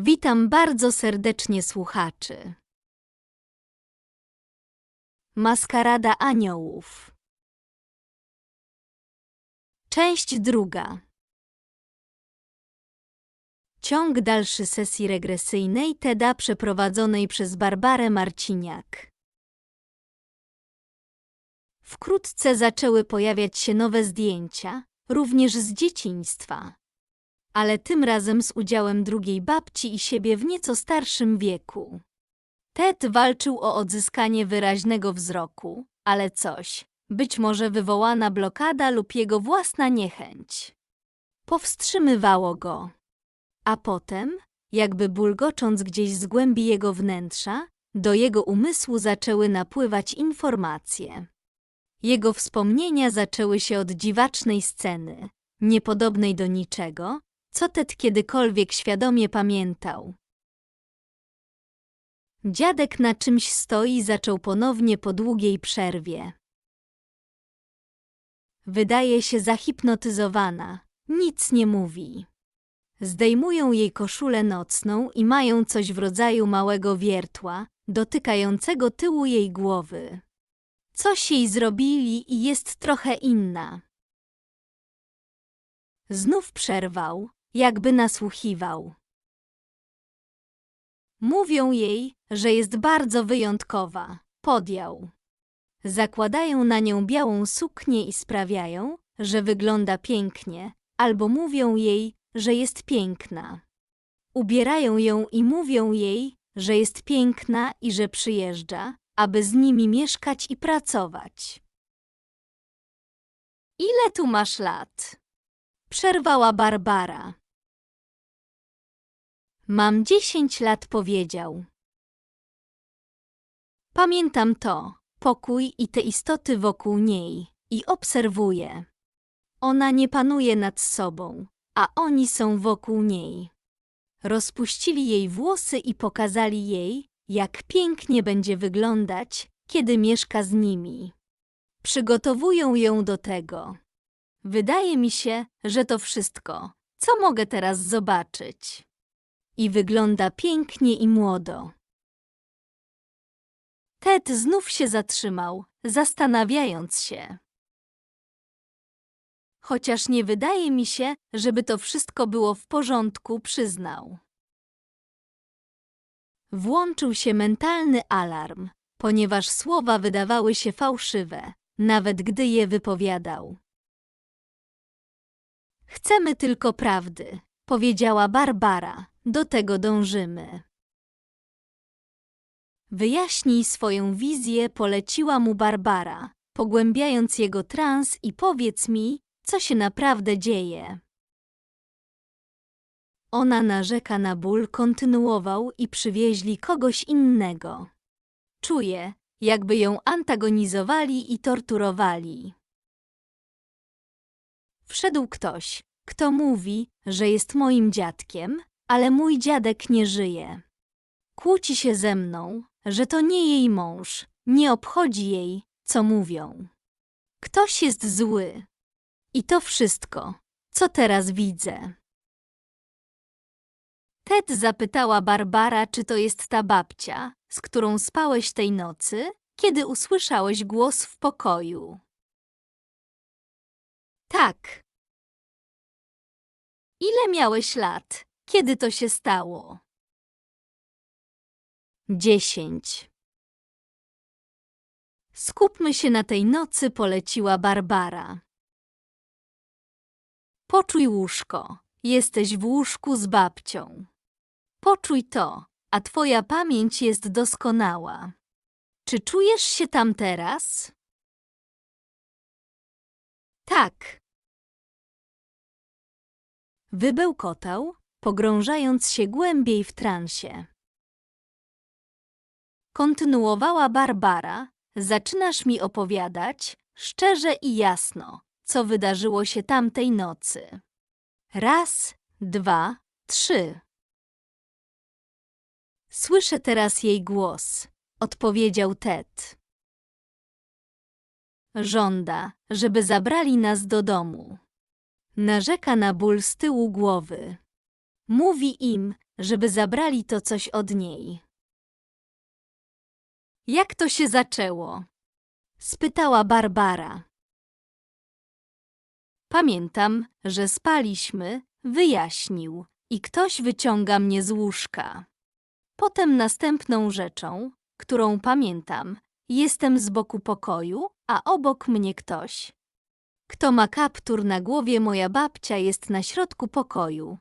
Witam bardzo serdecznie słuchaczy. Maskarada aniołów. Część druga. Ciąg dalszy sesji regresyjnej TEDa przeprowadzonej przez Barbarę Marciniak. Wkrótce zaczęły pojawiać się nowe zdjęcia, również z dzieciństwa. Ale tym razem z udziałem drugiej babci i siebie w nieco starszym wieku. Ted walczył o odzyskanie wyraźnego wzroku, ale coś, być może wywołana blokada lub jego własna niechęć, powstrzymywało go. A potem, jakby bulgocząc gdzieś z głębi jego wnętrza, do jego umysłu zaczęły napływać informacje. Jego wspomnienia zaczęły się od dziwacznej sceny, niepodobnej do niczego, co Ted kiedykolwiek świadomie pamiętał. Dziadek na czymś stoi zaczął ponownie po długiej przerwie. Wydaje się zahipnotyzowana, nic nie mówi. Zdejmują jej koszulę nocną i mają coś w rodzaju małego wiertła, dotykającego tyłu jej głowy. Coś jej zrobili i jest trochę inna. Znów przerwał, jakby nasłuchiwał. Mówią jej, że jest bardzo wyjątkowa. Podjął. Zakładają na nią białą suknię i sprawiają, że wygląda pięknie, albo mówią jej, że jest piękna. Ubierają ją i mówią jej, że jest piękna i że przyjeżdża, aby z nimi mieszkać i pracować. Ile tu masz lat? Przerwała Barbara. Mam dziesięć lat, powiedział. Pamiętam to, pokój i te istoty wokół niej i obserwuję. Ona nie panuje nad sobą, a oni są wokół niej. Rozpuścili jej włosy i pokazali jej, jak pięknie będzie wyglądać, kiedy mieszka z nimi. Przygotowują ją do tego. Wydaje mi się, że to wszystko, co mogę teraz zobaczyć. I wygląda pięknie i młodo. Ted znów się zatrzymał, zastanawiając się. Chociaż nie wydaje mi się, żeby to wszystko było w porządku, przyznał. Włączył się mentalny alarm, ponieważ słowa wydawały się fałszywe, nawet gdy je wypowiadał. Chcemy tylko prawdy, powiedziała Barbara, do tego dążymy. Wyjaśnij swoją wizję, poleciła mu Barbara, pogłębiając jego trans i powiedz mi, co się naprawdę dzieje. Ona narzeka na ból, kontynuował i przywieźli kogoś innego. Czuje, jakby ją antagonizowali i torturowali. Wszedł ktoś, kto mówi, że jest moim dziadkiem, ale mój dziadek nie żyje. Kłóci się ze mną, że to nie jej mąż, nie obchodzi jej, co mówią. Ktoś jest zły. I to wszystko, co teraz widzę. Ted zapytała Barbara, czy to jest ta babcia, z którą spałeś tej nocy, kiedy usłyszałeś głos w pokoju. Tak. Ile miałeś lat, kiedy to się stało? Dziesięć. Skupmy się na tej nocy, poleciła Barbara. Poczuj łóżko. Jesteś w łóżku z babcią. Poczuj to, a twoja pamięć jest doskonała. Czy czujesz się tam teraz? Tak. Wybełkotał, pogrążając się głębiej w transie. Kontynuowała Barbara, zaczynasz mi opowiadać, szczerze i jasno, co wydarzyło się tamtej nocy. Raz, dwa, trzy. Słyszę teraz jej głos, odpowiedział Ted. Żąda, żeby zabrali nas do domu. Narzeka na ból z tyłu głowy. Mówi im, żeby zabrali to coś od niej. Jak to się zaczęło? spytała Barbara. Pamiętam, że spaliśmy, wyjaśnił, i ktoś wyciąga mnie z łóżka. Potem następną rzeczą, którą pamiętam, jestem z boku pokoju, a obok mnie ktoś. Kto ma kaptur na głowie, moja babcia jest na środku pokoju.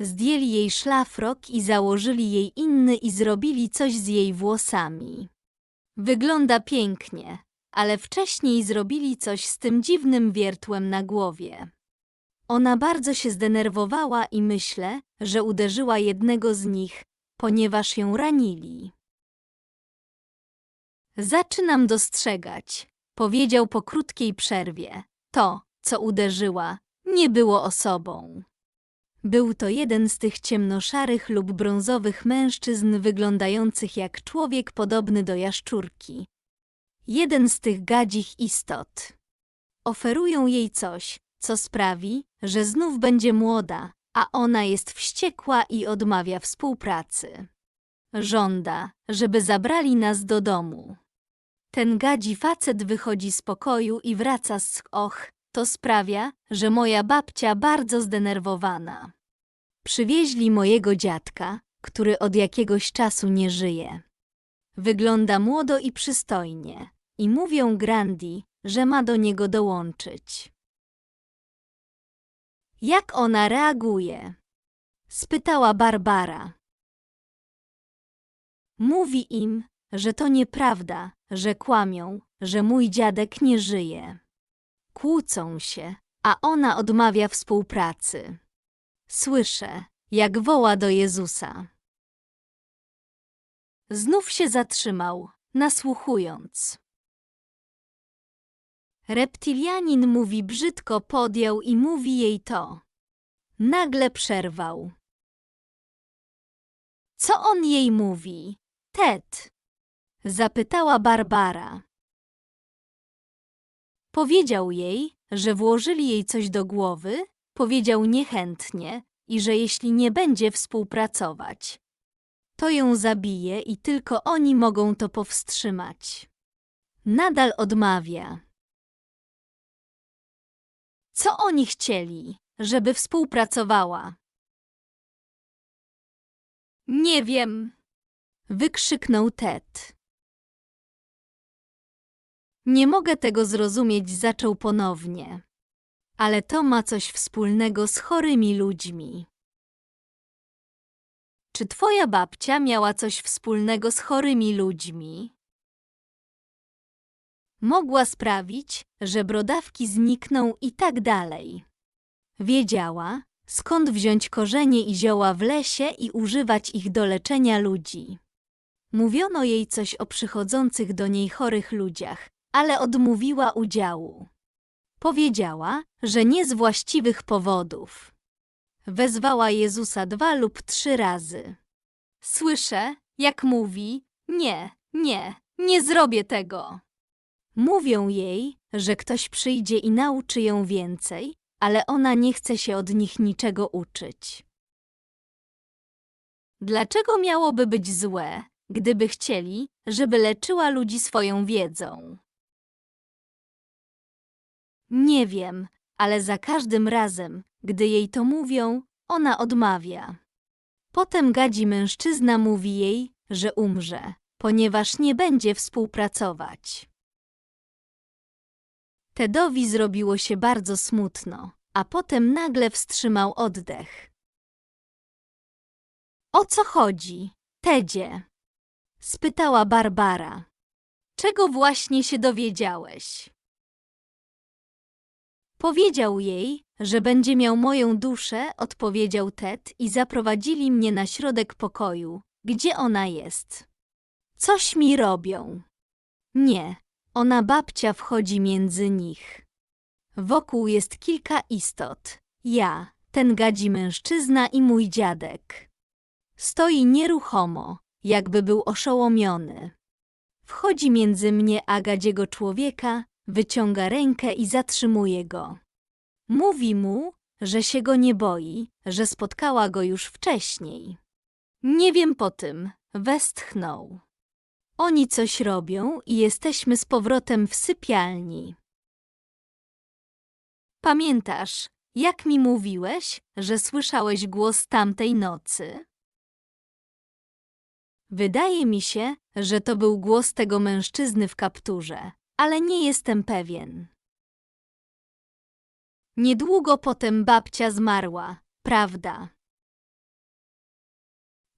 Zdjęli jej szlafrok i założyli jej inny i zrobili coś z jej włosami. Wygląda pięknie, ale wcześniej zrobili coś z tym dziwnym wiertłem na głowie. Ona bardzo się zdenerwowała i myślę, że uderzyła jednego z nich, ponieważ ją ranili. Zaczynam dostrzegać, powiedział po krótkiej przerwie. To, co uderzyła, nie było osobą. Był to jeden z tych ciemnoszarych lub brązowych mężczyzn wyglądających jak człowiek podobny do jaszczurki. Jeden z tych gadzich istot. Oferują jej coś, co sprawi, że znów będzie młoda, a ona jest wściekła i odmawia współpracy. Żąda, żeby zabrali nas do domu. Ten gadzi facet wychodzi z pokoju i wraca z och, to sprawia, że moja babcia bardzo zdenerwowana. Przywieźli mojego dziadka, który od jakiegoś czasu nie żyje. Wygląda młodo i przystojnie i mówią Grandi, że ma do niego dołączyć. Jak ona reaguje? spytała Barbara. Mówi im, że to nieprawda, że kłamią, że mój dziadek nie żyje. Kłócą się, a ona odmawia współpracy. Słyszę, jak woła do Jezusa. Znów się zatrzymał, nasłuchując. Reptilianin mówi brzydko podjął i mówi jej to. Nagle przerwał. Co on jej mówi? Ted. Zapytała Barbara. Powiedział jej, że włożyli jej coś do głowy, powiedział niechętnie i że jeśli nie będzie współpracować, to ją zabije i tylko oni mogą to powstrzymać. Nadal odmawia. Co oni chcieli, żeby współpracowała? Nie wiem, wykrzyknął Ted. Nie mogę tego zrozumieć, zaczął ponownie. Ale to ma coś wspólnego z chorymi ludźmi. Czy twoja babcia miała coś wspólnego z chorymi ludźmi? Mogła sprawić, że brodawki znikną i tak dalej. Wiedziała, skąd wziąć korzenie i zioła w lesie i używać ich do leczenia ludzi. Mówiono jej coś o przychodzących do niej chorych ludziach, ale odmówiła udziału. Powiedziała, że nie z właściwych powodów. Wezwała Jezusa dwa lub trzy razy. Słyszę, jak mówi: Nie, nie, nie zrobię tego. Mówią jej, że ktoś przyjdzie i nauczy ją więcej, ale ona nie chce się od nich niczego uczyć. Dlaczego miałoby być złe, gdyby chcieli, żeby leczyła ludzi swoją wiedzą? Nie wiem, ale za każdym razem, gdy jej to mówią, ona odmawia. Potem gadzi mężczyzna mówi jej, że umrze, ponieważ nie będzie współpracować. Tedowi zrobiło się bardzo smutno, a potem nagle wstrzymał oddech. O co chodzi, Tedzie? spytała Barbara. Czego właśnie się dowiedziałeś? Powiedział jej, że będzie miał moją duszę, odpowiedział Ted i zaprowadzili mnie na środek pokoju, gdzie ona jest. Coś mi robią. Nie, ona babcia wchodzi między nich. Wokół jest kilka istot. Ja, ten gadzi mężczyzna i mój dziadek. Stoi nieruchomo, jakby był oszołomiony. Wchodzi między mnie a gadziego człowieka, wyciąga rękę i zatrzymuje go. Mówi mu, że się go nie boi, że spotkała go już wcześniej. Nie wiem po tym, westchnął. Oni coś robią i jesteśmy z powrotem w sypialni. Pamiętasz, jak mi mówiłeś, że słyszałeś głos tamtej nocy? Wydaje mi się, że to był głos tego mężczyzny w kapturze, ale nie jestem pewien. Niedługo potem babcia zmarła, prawda?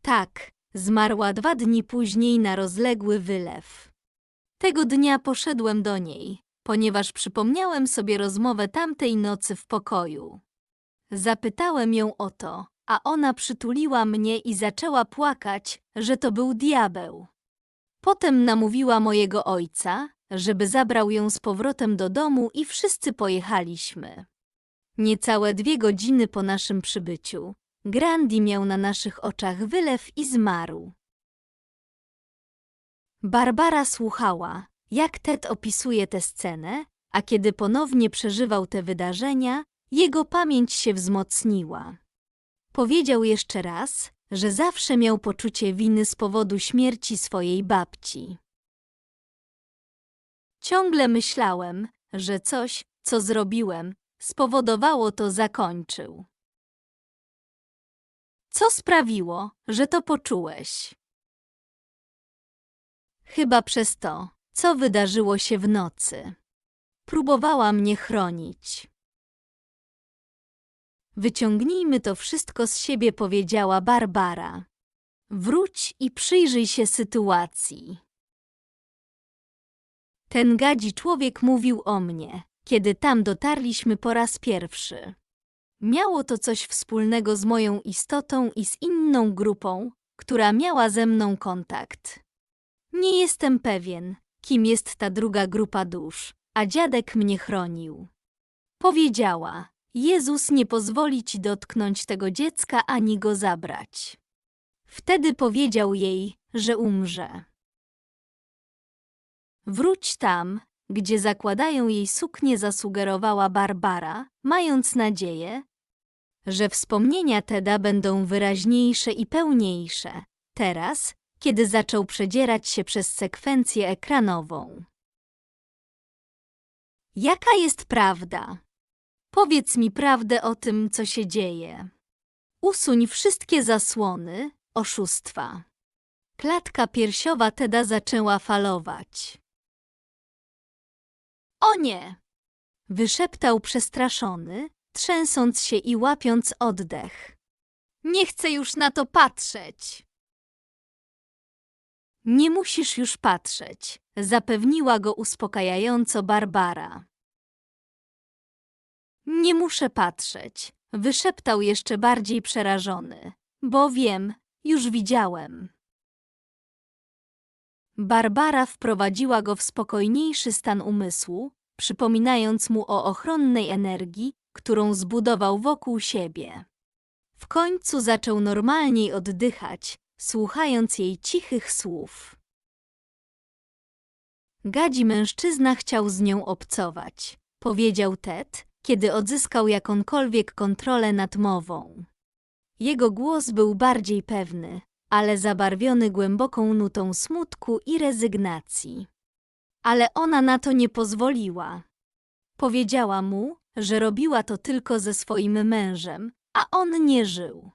Tak, zmarła dwa dni później na rozległy wylew. Tego dnia poszedłem do niej, ponieważ przypomniałem sobie rozmowę tamtej nocy w pokoju. Zapytałem ją o to, a ona przytuliła mnie i zaczęła płakać, że to był diabeł. Potem namówiła mojego ojca, żeby zabrał ją z powrotem do domu i wszyscy pojechaliśmy. Niecałe dwie godziny po naszym przybyciu, Grandi miał na naszych oczach wylew i zmarł. Barbara słuchała, jak Ted opisuje tę scenę, a kiedy ponownie przeżywał te wydarzenia, jego pamięć się wzmocniła. Powiedział jeszcze raz, że zawsze miał poczucie winy z powodu śmierci swojej babci. Ciągle myślałem, że coś, co zrobiłem, spowodowało to zakończył. Co sprawiło, że to poczułeś? Chyba przez to, co wydarzyło się w nocy. Próbowała mnie chronić. Wyciągnijmy to wszystko z siebie, powiedziała Barbara. Wróć i przyjrzyj się sytuacji. Ten gadzi człowiek mówił o mnie, kiedy tam dotarliśmy po raz pierwszy. Miało to coś wspólnego z moją istotą i z inną grupą, która miała ze mną kontakt. Nie jestem pewien, kim jest ta druga grupa dusz, a dziadek mnie chronił. Powiedziała, Jezus nie pozwoli ci dotknąć tego dziecka ani go zabrać. Wtedy powiedział jej, że umrze. Wróć tam, gdzie zakładają jej suknię, zasugerowała Barbara, mając nadzieję, że wspomnienia Teda będą wyraźniejsze i pełniejsze, teraz, kiedy zaczął przedzierać się przez sekwencję ekranową. Jaka jest prawda? Powiedz mi prawdę o tym, co się dzieje. Usuń wszystkie zasłony, oszustwa. Klatka piersiowa Teda zaczęła falować. O nie! Wyszeptał przestraszony, trzęsąc się i łapiąc oddech. Nie chcę już na to patrzeć. Nie musisz już patrzeć, zapewniła go uspokajająco Barbara. Nie muszę patrzeć, wyszeptał jeszcze bardziej przerażony, bo wiem, już widziałem. Barbara wprowadziła go w spokojniejszy stan umysłu, przypominając mu o ochronnej energii, którą zbudował wokół siebie. W końcu zaczął normalniej oddychać, słuchając jej cichych słów. Gadzi mężczyzna chciał z nią obcować, powiedział Ted, kiedy odzyskał jakąkolwiek kontrolę nad mową. Jego głos był bardziej pewny, ale zabarwiony głęboką nutą smutku i rezygnacji. Ale ona na to nie pozwoliła. Powiedziała mu, że robiła to tylko ze swoim mężem, a on nie żył.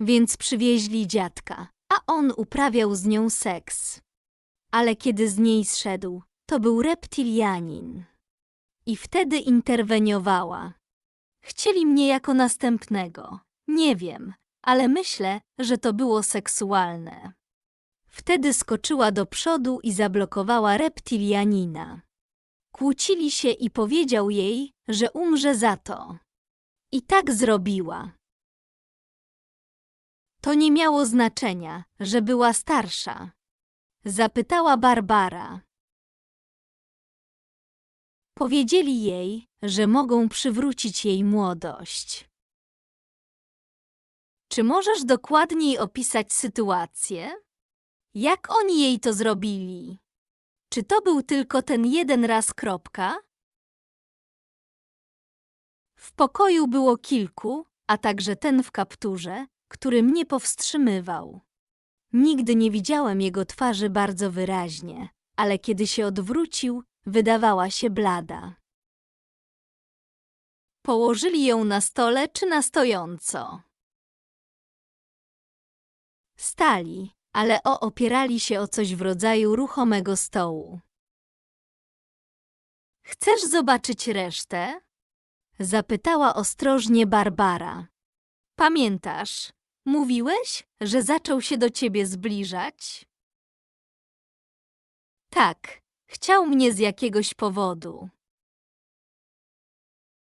Więc przywieźli dziadka, a on uprawiał z nią seks. Ale kiedy z niej zszedł, to był reptilianin. I wtedy interweniowała. Chcieli mnie jako następnego. Nie wiem, ale myślę, że to było seksualne. Wtedy skoczyła do przodu i zablokowała reptilianina. Kłócili się i powiedział jej, że umrze za to. I tak zrobiła. To nie miało znaczenia, że była starsza. Zapytała Barbara. Powiedzieli jej, że mogą przywrócić jej młodość. Czy możesz dokładniej opisać sytuację? Jak oni jej to zrobili? Czy to był tylko ten jeden raz kropka? W pokoju było kilku, a także ten w kapturze, który mnie powstrzymywał. Nigdy nie widziałem jego twarzy bardzo wyraźnie, ale kiedy się odwrócił, wydawała się blada. Położyli ją na stole czy na stojąco? Stali, ale o opierali się o coś w rodzaju ruchomego stołu. Chcesz zobaczyć resztę? Zapytała ostrożnie Barbara. Pamiętasz, mówiłeś, że zaczął się do ciebie zbliżać? Tak, chciał mnie z jakiegoś powodu.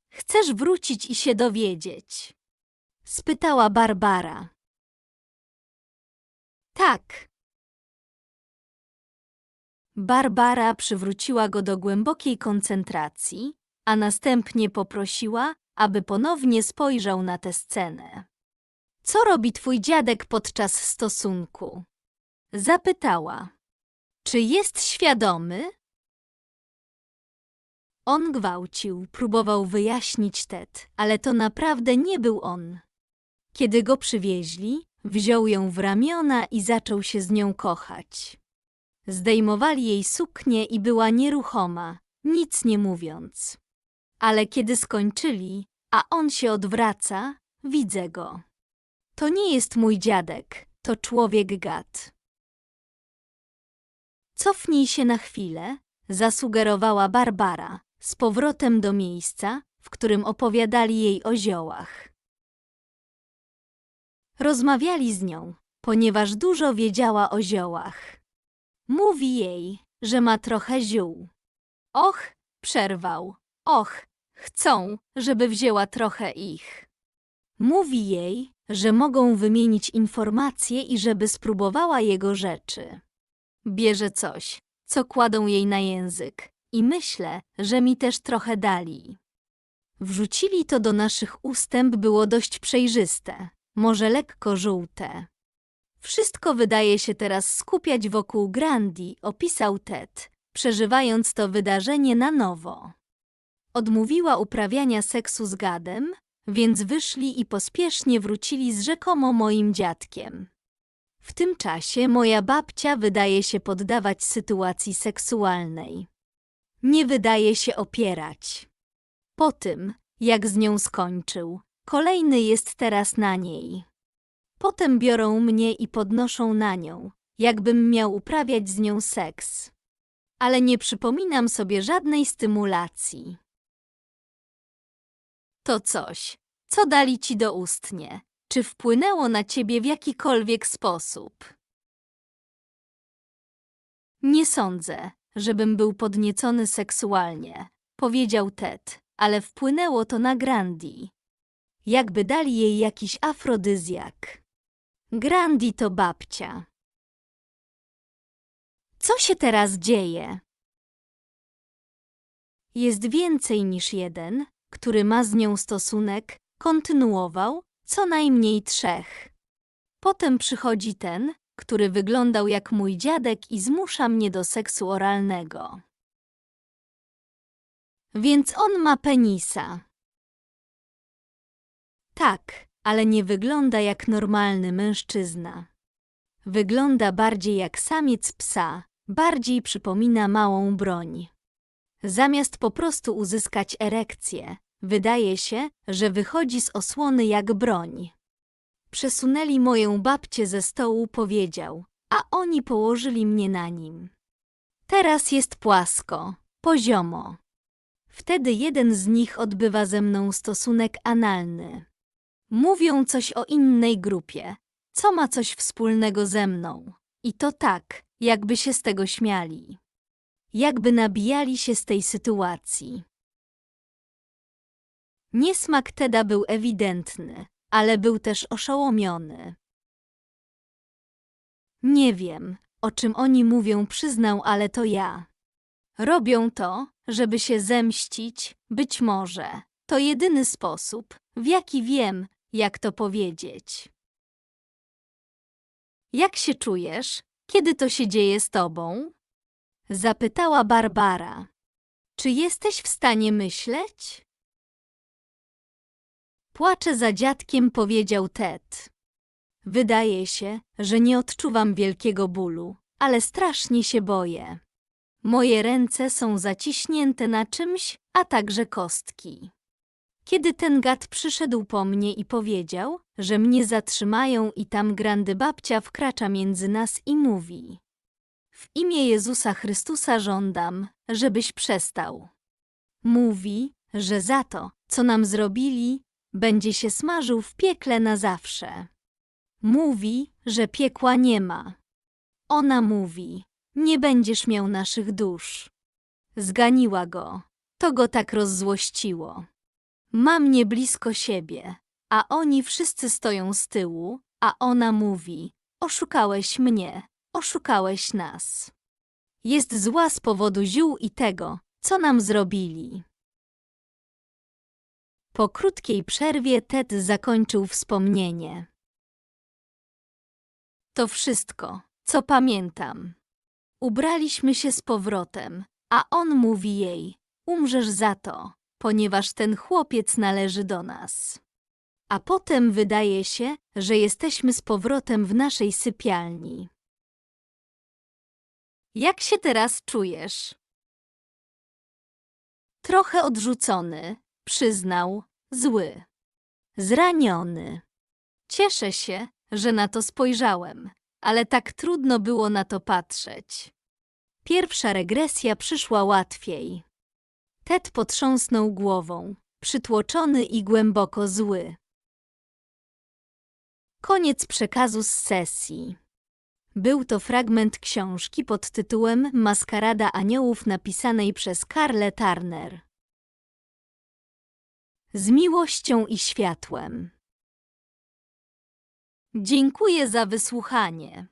Chcesz wrócić i się dowiedzieć? Spytała Barbara. Tak. Barbara przywróciła go do głębokiej koncentracji, a następnie poprosiła, aby ponownie spojrzał na tę scenę. Co robi twój dziadek podczas stosunku? Zapytała. Czy jest świadomy? On gwałcił, próbował wyjaśnić Ted, ale to naprawdę nie był on. Kiedy go przywieźli, wziął ją w ramiona i zaczął się z nią kochać. Zdejmowali jej suknię i była nieruchoma, nic nie mówiąc. Ale kiedy skończyli, a on się odwraca, widzę go. To nie jest mój dziadek, to człowiek gad. Cofnij się na chwilę, zasugerowała Barbara, z powrotem do miejsca, w którym opowiadali jej o ziołach. Rozmawiali z nią, ponieważ dużo wiedziała o ziołach. Mówi jej, że ma trochę ziół. Och, przerwał. Och, chcą, żeby wzięła trochę ich. Mówi jej, że mogą wymienić informacje i żeby spróbowała jego rzeczy. Bierze coś, co kładą jej na język i myślę, że mi też trochę dali. Wrzucili to do naszych ustęp było dość przejrzyste, może lekko żółte. Wszystko wydaje się teraz skupiać wokół Grandi, opisał Ted, przeżywając to wydarzenie na nowo. Odmówiła uprawiania seksu z gadem, więc wyszli i pospiesznie wrócili z rzekomo moim dziadkiem. W tym czasie moja babcia wydaje się poddawać sytuacji seksualnej. Nie wydaje się opierać. Po tym, jak z nią skończył, kolejny jest teraz na niej. Potem biorą mnie i podnoszą na nią, jakbym miał uprawiać z nią seks. Ale nie przypominam sobie żadnej stymulacji. To coś, co dali ci doustnie, czy wpłynęło na ciebie w jakikolwiek sposób? Nie sądzę, żebym był podniecony seksualnie, powiedział Ted, ale wpłynęło to na Grandi. Jakby dali jej jakiś afrodyzjak. Grandi to babcia. Co się teraz dzieje? Jest więcej niż jeden, który ma z nią stosunek, kontynuował, co najmniej trzech. Potem przychodzi ten, który wyglądał jak mój dziadek i zmusza mnie do seksu oralnego. Więc on ma penisa. Tak, ale nie wygląda jak normalny mężczyzna. Wygląda bardziej jak samiec psa, bardziej przypomina małą broń. Zamiast po prostu uzyskać erekcję, wydaje się, że wychodzi z osłony jak broń. Przesunęli moją babcię ze stołu, powiedział, a oni położyli mnie na nim. Teraz jest płasko, poziomo. Wtedy jeden z nich odbywa ze mną stosunek analny. Mówią coś o innej grupie, co ma coś wspólnego ze mną. I to tak, jakby się z tego śmiali. Jakby nabijali się z tej sytuacji. Niesmak Teda był ewidentny, ale był też oszołomiony. Nie wiem, o czym oni mówią, przyznał, ale to ja. Robią to, żeby się zemścić, być może. To jedyny sposób, w jaki wiem, jak to powiedzieć. Jak się czujesz, kiedy to się dzieje z tobą? Zapytała Barbara. Czy jesteś w stanie myśleć? Płaczę za dziadkiem, powiedział Ted. Wydaje się, że nie odczuwam wielkiego bólu, ale strasznie się boję. Moje ręce są zaciśnięte na czymś, a także kostki. Kiedy ten gad przyszedł po mnie i powiedział, że mnie zatrzymają i tam grandy babcia wkracza między nas i mówi W imię Jezusa Chrystusa żądam, żebyś przestał. Mówi, że za to, co nam zrobili, będzie się smażył w piekle na zawsze. Mówi, że piekła nie ma. Ona mówi, nie będziesz miał naszych dusz. Zganiła go, to go tak rozzłościło. Ma mnie blisko siebie, a oni wszyscy stoją z tyłu, a ona mówi, oszukałeś mnie, oszukałeś nas. Jest zła z powodu ziół i tego, co nam zrobili. Po krótkiej przerwie Ted zakończył wspomnienie. To wszystko, co pamiętam. Ubraliśmy się z powrotem, a on mówi jej: Umrzesz za to, ponieważ ten chłopiec należy do nas. A potem wydaje się, że jesteśmy z powrotem w naszej sypialni. Jak się teraz czujesz? Trochę odrzucony, przyznał, zły. Zraniony. Cieszę się, że na to spojrzałem, ale tak trudno było na to patrzeć. Pierwsza regresja przyszła łatwiej. Ted potrząsnął głową, przytłoczony i głęboko zły. Koniec przekazu z sesji. Był to fragment książki pod tytułem Maskarada Aniołów napisanej przez Karle Turner. Z miłością i światłem. Dziękuję za wysłuchanie.